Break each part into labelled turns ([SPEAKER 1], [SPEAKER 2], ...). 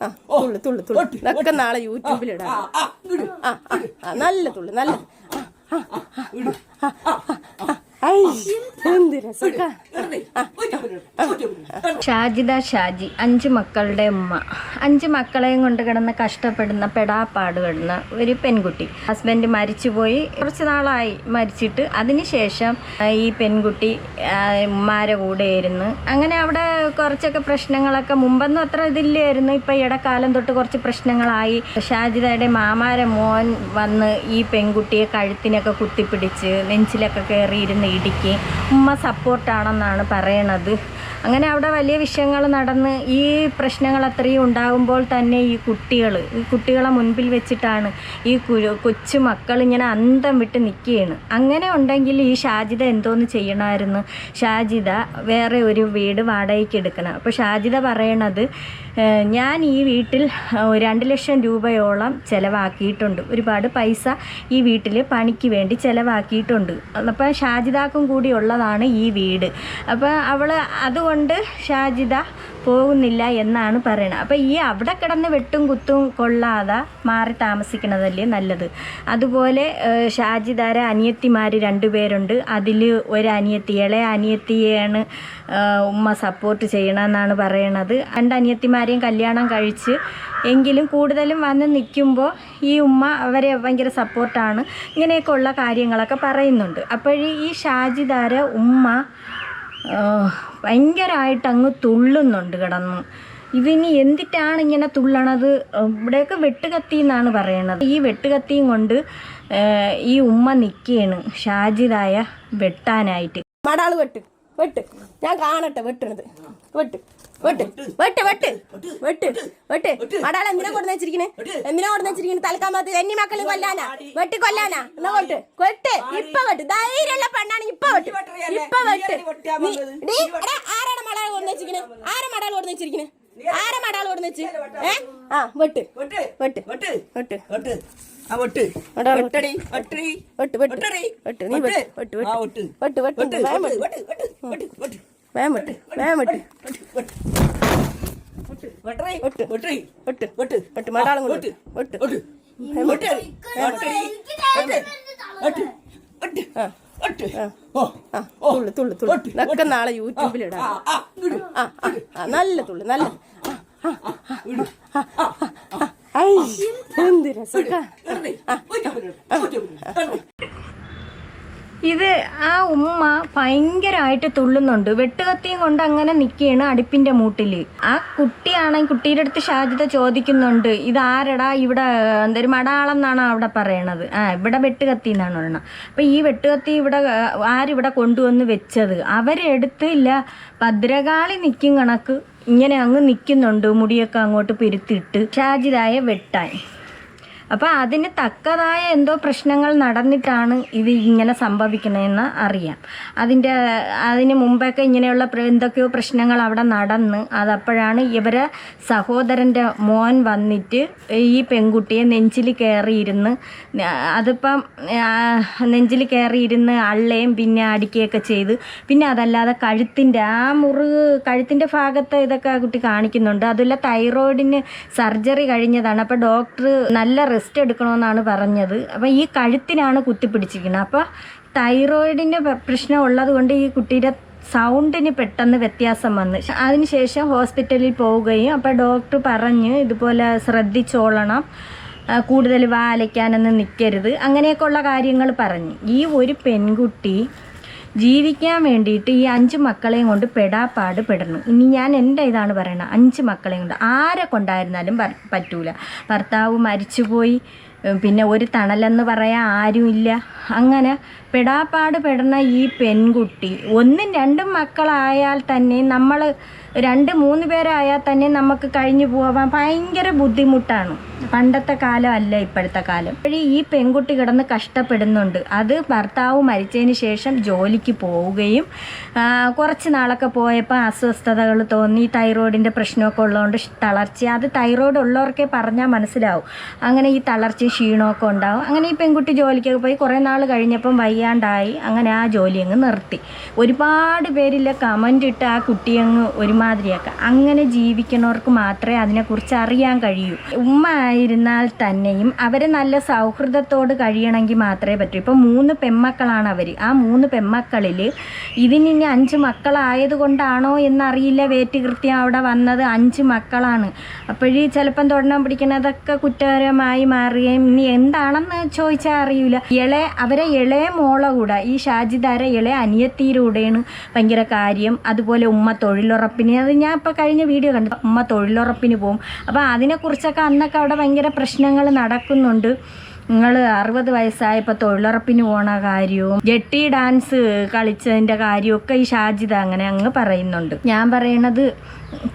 [SPEAKER 1] ആ തുള്ളു തുള്ളു തുള്ളു ഇതൊക്കെ നാളെ യൂട്യൂബിൽ ഇടാം ആ നല്ല തുള്ളു നല്ല ആ, ആ, ആ,
[SPEAKER 2] ഷാജിദ ഷാജി അഞ്ച് മക്കളുടെ ഉമ്മ. അഞ്ച് മക്കളെയും കൊണ്ട് കിടന്ന് കഷ്ടപ്പെടുന്ന പെടാപ്പാട് കിടന്ന ഒരു പെൺകുട്ടി. ഹസ്ബൻഡ് മരിച്ചുപോയി. കുറച്ച് നാളായി മരിച്ചിട്ട്. അതിനുശേഷം ഈ പെൺകുട്ടി ഉമ്മാരെ കൂടെ ആയിരുന്നു അങ്ങനെ അവിടെ കുറച്ചൊക്കെ പ്രശ്നങ്ങളൊക്കെ മുമ്പൊന്നും അത്ര ഇതില്ലായിരുന്നു. ഇപ്പം ഇടക്കാലം തൊട്ട് കുറച്ച് പ്രശ്നങ്ങളായി. ഷാജിദയുടെ മാമാര മോൻ വന്ന് ഈ പെൺകുട്ടിയെ കഴുത്തിനൊക്കെ കുത്തിപ്പിടിച്ച് നെഞ്ചിലൊക്കെ കയറിയിരുന്ന് ഇടിക്ക് ഉമ്മ സപ്പോർട്ടാണെന്നാണ് പറയണത്. അങ്ങനെ അവിടെ വലിയ വിഷയങ്ങൾ നടന്ന് ഈ പ്രശ്നങ്ങൾ അത്രയും ഉണ്ടാകുമ്പോൾ തന്നെ ഈ കുട്ടികൾ ഈ കുട്ടികളെ മുൻപിൽ വെച്ചിട്ടാണ് ഈ കൊച്ചു മക്കൾ ഇങ്ങനെ അന്തം വിട്ട് നിൽക്കുകയാണ്. അങ്ങനെ ഉണ്ടെങ്കിൽ ഈ ഷാജിദ എന്തോന്ന് ചെയ്യണമായിരുന്നു? ഷാജിദ വേറെ ഒരു വീട് വാടകയ്ക്ക് എടുക്കണം. അപ്പോൾ ഷാജിദ പറയണത് "ഏഹ്, ഞാൻ ഈ വീട്ടിൽ രണ്ട് ലക്ഷം രൂപയോളം ചിലവാക്കിയിട്ടുണ്ട്. ഒരുപാട് പൈസ ഈ വീട്ടിൽ പണിക്ക് വേണ്ടി ചിലവാക്കിയിട്ടുണ്ട്. അപ്പോൾ ഷാജിദാക്കും കൂടി ഉള്ളതാണ് ഈ വീട്. അപ്പോൾ അവൾ അതുകൊണ്ട് ഷാജിദ പോകുന്നില്ല എന്നാണ് പറയുന്നത് അപ്പോൾ ഈ അവിടെ കിടന്ന് വെട്ടും കുത്തും കൊള്ളാതെ മാറി താമസിക്കുന്നതല്ലേ നല്ലത്. അതുപോലെ ഷാജിദാര അനിയത്തിമാർ രണ്ടുപേരുണ്ട് അതിൽ ഒരു അനിയത്തി ഇളയ അനിയത്തിയാണ് ഉമ്മ സപ്പോർട്ട് ചെയ്യണമെന്നാണ് പറയണത്. രണ്ട് അനിയത്തിമാരെയും കല്യാണം കഴിച്ച് എങ്കിലും കൂടുതലും വന്ന് നിൽക്കുമ്പോൾ ഈ ഉമ്മ അവരെ ഭയങ്കര സപ്പോർട്ടാണ് ഇങ്ങനെയൊക്കെ ഉള്ള കാര്യങ്ങളൊക്കെ പറയുന്നുണ്ട്. അപ്പോഴീ ഈ ഷാജിദാര ഉമ്മ ഭയങ്കരമായിട്ട് അങ്ങ് തുള്ളുന്നുണ്ട് കിടന്ന്. ഇതിനി എന്തിട്ടാണ് ഇങ്ങനെ തുള്ളണത്? ഇവിടെയൊക്കെ വെട്ടുകത്തി എന്നാണ് പറയണത്. ഈ വെട്ടുകത്തിയും കൊണ്ട് ഈ ഉമ്മ നിൽക്കുകയാണ് ഷാജിദായ വെട്ടാനായിട്ട്.
[SPEAKER 1] മടാൾ വെട്ട് വെട്ട്. ഞാൻ കാണട്ടെ വെട്ടണത്. വെട്ട്. വെട്ട് വെട്ട് വെട്ട് വെട്ട് വെട്ട് മടാൾ എന്തിനാ കൊടുന്ന് വെച്ചിരിക്കണേ എന്തിനാ കൊടുന്ന് വെച്ചിരിക്കണേ തൽക്കാമത്ത് എന്നെ മക്കളെ കൊല്ലാനാ വെട്ടി കൊല്ലാനാ എന്നാ കൊട്ട് വെട്ട് ഇപ്പൊ വെട്ട് ധൈര്യമുള്ള പെണ്ണാണ് ഇപ്പൊ വെട്ട് ഇപ്പൊ വെട്ട് നീ- ആരാണ് മടാൾ കൊടുന്ന് വെച്ചിരിക്കണേ ആരാ മടാൾ കൊടുന്ന് വെച്ചിരിക്കണേ ആരാ മടാൾ കൊടുന്ന് വെച്ച് ഏ ആ വെട്ട്
[SPEAKER 3] വെട്ട്
[SPEAKER 1] വെട്ട്
[SPEAKER 3] വെട്ട്
[SPEAKER 1] വെട്ട്
[SPEAKER 3] വെട്ട് വെട്ട് വെട്ടടി വെട്ടടി
[SPEAKER 1] വെട്ട് വെട്ട് വെട്ട് നീ വെട്ട് വെട്ട് വെട്ട്
[SPEAKER 3] വെട്ട്
[SPEAKER 1] വെട്ട് വെട്ട്
[SPEAKER 3] വെട്ട് വെട്ട്
[SPEAKER 1] വെട്ട്
[SPEAKER 3] വെട്ട് വെട്ട് വെട്ട്
[SPEAKER 1] വേം വെട്ട് തുള്ളു തുള്ളു തുള്ളു ഇതൊക്കെ നാളെ യൂട്യൂബിൽ ഇടാം നല്ല തുള്ളു നല്ല എന്ത് രസം
[SPEAKER 2] ഇത് ആ ഉമ്മ ഭയങ്കരമായിട്ട് തുള്ളുന്നുണ്ട്. വെട്ടുകത്തിയും കൊണ്ട് അങ്ങനെ നിൽക്കുകയാണ് അടുപ്പിന്റെ മൂട്ടിൽ ആ കുട്ടിയാണെങ്കിൽ കുട്ടിയുടെ അടുത്ത് ഷാജിത ചോദിക്കുന്നുണ്ട് ഇത് ആരടാ? ഇവിടെ എന്തൊരു മടാളെന്നാണ് അവിടെ പറയണത്? ആ ഇവിടെ വെട്ടുകത്തി എന്നാണ് പറയണത്. അപ്പം ഈ വെട്ടുകത്തി ഇവിടെ ആരിവിടെ കൊണ്ടുവന്ന് വെച്ചത്? അവരെടുത്ത് ഇല്ല ഭദ്രകാളി നിൽക്കും കണക്ക്. ഇങ്ങനെ അങ്ങ് നിൽക്കുന്നുണ്ട് മുടിയൊക്കെ അങ്ങോട്ട് പെരുത്തിയിട്ട്. ഷാജിതായ വെട്ടാൻ. അപ്പോൾ അതിന് തക്കതായ എന്തോ പ്രശ്നങ്ങൾ നടന്നിട്ടാണ് ഇത് ഇങ്ങനെ സംഭവിക്കുന്നതെന്ന് അറിയാം. അതിന്റെ അതിന് മുമ്പൊക്കെ ഇങ്ങനെയുള്ള എന്തൊക്കെയോ പ്രശ്നങ്ങൾ അവിടെ നടന്ന് അതപ്പോഴാണ് ഇവരെ സഹോദരന്റെ മോൻ വന്നിട്ട് ഈ പെൺകുട്ടിയെ നെഞ്ചിൽ കയറിയിരുന്ന് അതിപ്പം നെഞ്ചിൽ കയറിയിരുന്ന് അള്ളയും പിന്നെ അടിക്കുകയൊക്കെ ചെയ്ത് പിന്നെ അതല്ലാതെ കഴുത്തിന്റെ ആ മുറിവ് കഴുത്തിന്റെ ഭാഗത്ത് ഇതൊക്കെ കുട്ടി കാണിക്കുന്നുണ്ട്. അതുമല്ല തൈറോയിഡിന് സർജറി കഴിഞ്ഞതാണ്. അപ്പോൾ ഡോക്ടർ നല്ല റെസ്റ്റ് എടുക്കണമെന്നാണ് പറഞ്ഞത്. അപ്പോൾ ഈ കഴുത്തിനാണ് കുത്തിപ്പിടിച്ചിരിക്കുന്നത് അപ്പോൾ തൈറോയിഡിന്റെ പ്രശ്നം ഉള്ളത് കൊണ്ട് ഈ കുട്ടിയുടെ സൗണ്ടിന് പെട്ടെന്ന് വ്യത്യാസം വന്നു. അതിനുശേഷം ഹോസ്പിറ്റലിൽ പോവുകയും അപ്പോൾ ഡോക്ടർ പറഞ്ഞ് ഇതുപോലെ ശ്രദ്ധിച്ചോളണം. കൂടുതൽ വാലയ്ക്കാനൊന്നും നിൽക്കരുത് അങ്ങനെയൊക്കെയുള്ള കാര്യങ്ങൾ പറഞ്ഞു. ഈ ഒരു പെൺകുട്ടി ജീവിക്കാൻ വേണ്ടിയിട്ട് ഈ അഞ്ച് മക്കളെയും കൊണ്ട് പെടാപ്പാട് പെടണം. ഇനി ഞാൻ എന്റെ ഇതാണ് പറയണത്. അഞ്ച് മക്കളെയും കൊണ്ട് ആരെ കൊണ്ടായിരുന്നാലും പറ്റൂല. ഭർത്താവ് മരിച്ചുപോയി. പിന്നെ ഒരു തണലെന്ന് പറയാൻ ആരുമില്ല. അങ്ങനെ പെടാപ്പാട് പെടുന്ന ഈ പെൺകുട്ടി ഒന്നും രണ്ടും മക്കളായാൽ തന്നെ നമ്മൾ രണ്ട് മൂന്ന് പേരായാൽ തന്നെ നമുക്ക് കഴിഞ്ഞു പോകാൻ ഭയങ്കര ബുദ്ധിമുട്ടാണ്. പണ്ടത്തെ കാലം അല്ല ഇപ്പോഴത്തെ കാലം. വഴി ഈ പെൺകുട്ടി കിടന്ന് കഷ്ടപ്പെടുന്നുണ്ട്. അത് ഭർത്താവ് മരിച്ചതിന് ശേഷം ജോലിക്ക് പോവുകയും കുറച്ച് നാളൊക്കെ പോയപ്പോൾ അസ്വസ്ഥതകൾ തോന്നി തൈറോയിഡിന്റെ പ്രശ്നമൊക്കെ ഉള്ളതുകൊണ്ട് തളർച്ച. അത് തൈറോയിഡ് ഉള്ളവർക്കേ പറഞ്ഞാൽ മനസ്സിലാവും. അങ്ങനെ ഈ തളർച്ചയും ക്ഷീണമൊക്കെ ഉണ്ടാവും. അങ്ങനെ ഈ പെൺകുട്ടി ജോലിക്കൊക്കെ പോയി കുറേ നാൾ കഴിഞ്ഞപ്പം വയ്യാണ്ടായി. അങ്ങനെ ആ ജോലി അങ്ങ് നിർത്തി. ഒരുപാട് പേരില്ല കമന്റ് ഇട്ട് ആ കുട്ടിയങ്ങ് ഒരുമാതിരിയാക്കുക അങ്ങനെ ജീവിക്കുന്നവർക്ക് മാത്രമേ അതിനെക്കുറിച്ച് അറിയാൻ കഴിയൂ. ഉമ്മ ആയിരുന്നാൽ തന്നെയും അവരെ നല്ല സൗഹൃദത്തോട് കഴിയണമെങ്കിൽ മാത്രമേ പറ്റൂ. ഇപ്പം മൂന്ന് പെമ്മക്കളാണ് അവർ ആ മൂന്ന് പെമ്മക്കളിൽ ഇതിന് ഇനി അഞ്ച് മക്കളായത് കൊണ്ടാണോ എന്നറിയില്ല വേറ്റ് കൃത്യം അവിടെ വന്നത്. അഞ്ച് മക്കളാണ്. അപ്പോഴീ ചിലപ്പം തൊടണം പിടിക്കണതൊക്കെ കുറ്റകരമായി മാറുകയും ഇനി എന്താണെന്ന് ചോദിച്ചാൽ അറിയില്ല ഇളെ അവരെ ഇളയ മോളെ കൂടെ ഈ ഷാജിദാര ഇളയ അനിയത്തിയിലൂടെയാണ് ഭയങ്കര കാര്യം. അതുപോലെ ഉമ്മ തൊഴിലുറപ്പിന്. അത് ഞാൻ ഇപ്പോൾ കഴിഞ്ഞ വീഡിയോ കണ്ടു. ഉമ്മ തൊഴിലുറപ്പിന് പോകും. അപ്പോൾ അതിനെക്കുറിച്ചൊക്കെ അന്നൊക്കെ അവിടെ ഭയങ്കര പ്രശ്നങ്ങൾ നടക്കുന്നുണ്ട്. നിങ്ങൾ അറുപത് വയസ്സായപ്പോൾ തൊഴിലുറപ്പിന് പോണ കാര്യവും ജെട്ടി ഡാൻസ് കളിച്ചതിന്റെ കാര്യമൊക്കെ ഈ ഷാജിദ അങ്ങനെ അങ്ങ് പറയുന്നുണ്ട്. ഞാൻ പറയണത്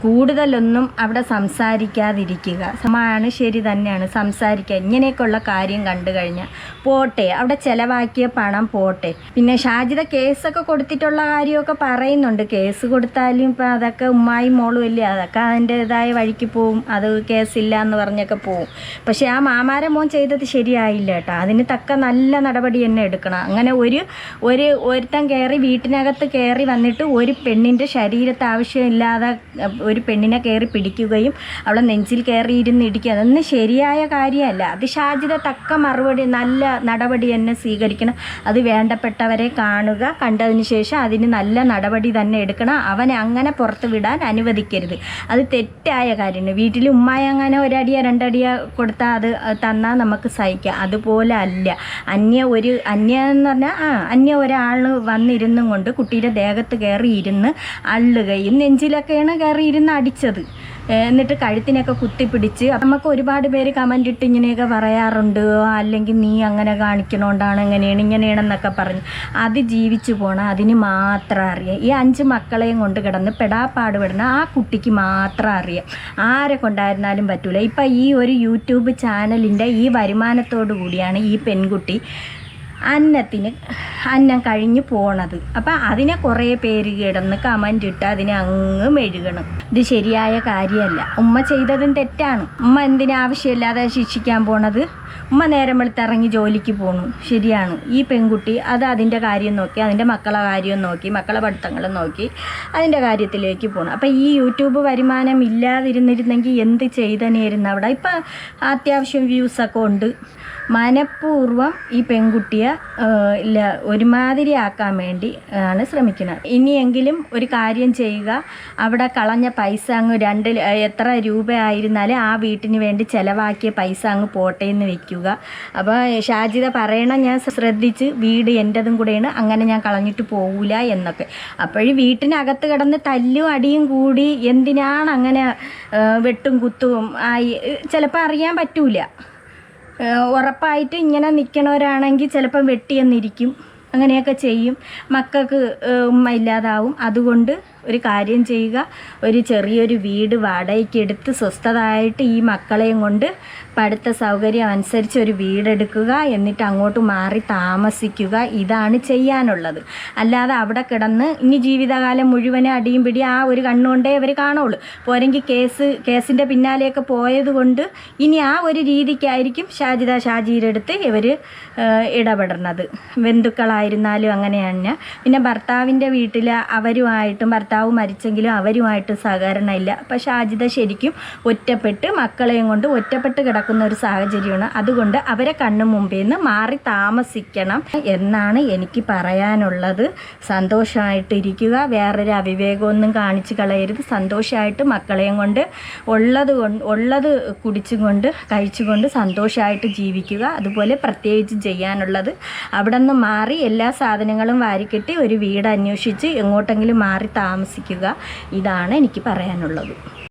[SPEAKER 2] കൂടുതലൊന്നും അവിടെ സംസാരിക്കാതിരിക്കുക. സമാണ് ശരി തന്നെയാണ് സംസാരിക്കുക ഇങ്ങനെയൊക്കെയുള്ള കാര്യം കണ്ടു കഴിഞ്ഞാൽ പോട്ടെ അവിടെ ചിലവാക്കിയ പണം പോട്ടെ. പിന്നെ ഷാജിത കേസൊക്കെ കൊടുത്തിട്ടുള്ള കാര്യമൊക്കെ പറയുന്നുണ്ട്. കേസ് കൊടുത്താലും ഇപ്പം അതൊക്കെ ഉമ്മായും മോളും ഇല്ലേ അതൊക്കെ അതിന്റെതായ വഴിക്ക് പോവും. അത് കേസില്ല എന്ന് പറഞ്ഞൊക്കെ പോവും. പക്ഷേ ആ മാമാരെ മോൻ ചെയ്തത് ശരിയായില്ല കേട്ടോ. അതിന് തക്ക നല്ല നടപടി തന്നെ എടുക്കണം. അങ്ങനെ ഒരു ഒരു ഒരുത്തൻ കയറി വീട്ടിനകത്ത് കയറി വന്നിട്ട് ഒരു പെണ്ണിന്റെ ശരീരത്തെ ആവശ്യമില്ലാതെ ഒരു പെണ്ണിനെ കയറി പിടിക്കുകയും അവളെ നെഞ്ചിൽ കയറി ഇരുന്ന് ഇടിക്കുക അതൊന്നും ശരിയായ കാര്യമല്ല. അത് ഷാജിത തക്ക മറുപടി നല്ല നടപടി തന്നെ സ്വീകരിക്കണം. അത് വേണ്ടപ്പെട്ടവരെ കാണുക കണ്ടതിന് ശേഷം അതിന് നല്ല നടപടി തന്നെ എടുക്കണം. അവനെ അങ്ങനെ പുറത്ത് വിടാൻ അനുവദിക്കരുത്. അത് തെറ്റായ കാര്യമാണ്. വീട്ടിൽ ഉമ്മായ അങ്ങനെ ഒരടിയോ രണ്ടടിയോ കൊടുത്താൽ അത് തന്നാൽ നമുക്ക് സഹിക്കാം. അതുപോലെ അല്ല. അന്യ ഒരു അന്യ എന്ന് പറഞ്ഞാൽ ആ അന്യ ഒരാൾ വന്നിരുന്നും കൊണ്ട് കുട്ടിയുടെ ദേഹത്ത് കയറി ഇരുന്ന് അള്ളുകയും നെഞ്ചിലൊക്കെയാണ് കയറി ഇരുന്ന് അടിച്ചത് എന്നിട്ട് കഴുത്തിനൊക്കെ കുത്തിപ്പിടിച്ച് നമുക്ക് ഒരുപാട് പേര് കമന്റ് ഇട്ട് ഇങ്ങനെയൊക്കെ പറയാറുണ്ട്. അല്ലെങ്കിൽ നീ അങ്ങനെ കാണിക്കണോണ്ടാണ് ഇങ്ങനെയാണ് ഇങ്ങനെയാണെന്നൊക്കെ പറഞ്ഞ്. അത് ജീവിച്ചു പോണം അതിന് മാത്രം അറിയാം. ഈ അഞ്ച് മക്കളെയും കൊണ്ട് കിടന്ന് പെടാപ്പാട് പെടുന്ന ആ കുട്ടിക്ക് മാത്രം അറിയാം. ആരെ കൊണ്ടായിരുന്നാലും പറ്റൂല. ഇപ്പം ഈ ഒരു യൂട്യൂബ് ചാനലിന്റെ ഈ വരുമാനത്തോടു കൂടിയാണ് ഈ പെൺകുട്ടി അന്നത്തിന് അന്നം കഴിഞ്ഞ് പോണത്. അപ്പം അതിനെ കുറേ പേര് കിടന്ന് കമന്റ് ഇട്ട് അതിനെ അങ്ങ് മെഴുകണം. ഇത് ശരിയായ കാര്യമല്ല. ഉമ്മ ചെയ്തതും തെറ്റാണ്. ഉമ്മ എന്തിനാവശ്യമില്ലാതെ ശിക്ഷിക്കാൻ പോണത്? ഉമ്മ നേരം വെളുത്തിറങ്ങി ജോലിക്ക് പോണു. ശരിയാണ്. ഈ പെൺകുട്ടി അത് അതിന്റെ കാര്യം നോക്കി അതിന്റെ മക്കളെ കാര്യം നോക്കി മക്കളെ പഠിത്തങ്ങളും നോക്കി അതിന്റെ കാര്യത്തിലേക്ക് പോകണം അപ്പം ഈ യൂട്യൂബ് വരുമാനം ഇല്ലാതിരുന്നിരുന്നെങ്കിൽ എന്ത് ചെയ്തനേരുന്ന അവിടെ ഇപ്പം അത്യാവശ്യം വ്യൂസൊക്കെ ഉണ്ട്. മനഃപൂർവം ഈ പെൺകുട്ടിയെ ഒരുമാതിരി ആക്കാൻ വേണ്ടി ആണ് ശ്രമിക്കുന്നത്. ഇനിയെങ്കിലും ഒരു കാര്യം ചെയ്യുക. അവിടെ കളഞ്ഞ പൈസ അങ്ങ് രണ്ട് എത്ര രൂപയായിരുന്നാലും ആ വീട്ടിന് വേണ്ടി ചിലവാക്കിയ പൈസ അങ്ങ് പോട്ടെ എന്ന് വെക്കുക. അപ്പോൾ ഷാജിത പറയണം ഞാൻ ശ്രദ്ധിച്ച് വീട് എന്റെതും കൂടെയാണ് അങ്ങനെ ഞാൻ കളഞ്ഞിട്ട് പോകൂല എന്നൊക്കെ. അപ്പോഴും വീട്ടിനകത്ത് കിടന്ന് തല്ലും അടിയും കൂടി എന്തിനാണ് അങ്ങനെ വെട്ടും കുത്തും ആയി ചിലപ്പോൾ അറിയാൻ പറ്റൂല. ഉറപ്പായിട്ട് ഇങ്ങനെ നിൽക്കണവരാണെങ്കിൽ ചിലപ്പം വെട്ടിയെന്നിരിക്കും. അങ്ങനെയൊക്കെ ചെയ്യും. മക്കൾക്ക് ഉമ്മ ഇല്ലാതാവും. അതുകൊണ്ട് ഒരു കാര്യം ചെയ്യുക. ഒരു ചെറിയൊരു വീട് വാടകയ്ക്ക് എടുത്ത് സ്വസ്ഥതായിട്ട് ഈ മക്കളെയും കൊണ്ട് പഠിത്ത സൗകര്യം അനുസരിച്ച് ഒരു വീടെടുക്കുക. എന്നിട്ട് അങ്ങോട്ട് മാറി താമസിക്കുക. ഇതാണ് ചെയ്യാനുള്ളത്. അല്ലാതെ അവിടെ കിടന്ന് ഇനി ജീവിതകാലം മുഴുവൻ അടിയും പിടി ആ ഒരു കണ്ണുകൊണ്ടേ അവർ കാണുള്ളൂ. പോരെങ്കിൽ കേസ് കേസിന്റെ പിന്നാലെയൊക്കെ പോയതുകൊണ്ട് ഇനി ആ ഒരു രീതിക്കായിരിക്കും ഷാജിദ ഷാജിയുടെ ഇവർ ഇടപെടുന്നത്. ബന്ധുക്കളായിരുന്നാലും അങ്ങനെ അങ്ങനെയാണ്. പിന്നെ ഭർത്താവിന്റെ വീട്ടിൽ അവരുമായിട്ടും ഭർത്താവ് മരിച്ചെങ്കിലും അവരുമായിട്ട് സഹകരണം ഇല്ല അപ്പം ഷാജിത ശരിക്കും ഒറ്റപ്പെട്ട് മക്കളെയും കൊണ്ട് ഒറ്റപ്പെട്ട് കിടക്കുന്ന ഒരു സാഹചര്യമാണ്. അതുകൊണ്ട് അവരെ കണ്ണു മുമ്പിൽ നിന്ന് മാറി താമസിക്കണം എന്നാണ് എനിക്ക് പറയാനുള്ളത്. സന്തോഷമായിട്ടിരിക്കുക. വേറൊരു അവിവേകമൊന്നും കാണിച്ച് കളയരുത്. സന്തോഷമായിട്ട് മക്കളെയും കൊണ്ട് ഉള്ളത് കൊണ്ട് ഉള്ളത് കുടിച്ചും കൊണ്ട് കഴിച്ചുകൊണ്ട് സന്തോഷമായിട്ട് ജീവിക്കുക. അതുപോലെ പ്രത്യേകിച്ച് ചെയ്യാനുള്ളത്. അവിടെ നിന്ന് മാറി എല്ലാ സാധനങ്ങളും വാരിക്കെട്ടി ഒരു വീട് അന്വേഷിച്ച് എങ്ങോട്ടെങ്കിലും മാറി താമസിക്കുക. ഇതാണ് എനിക്ക് പറയാനുള്ളത്.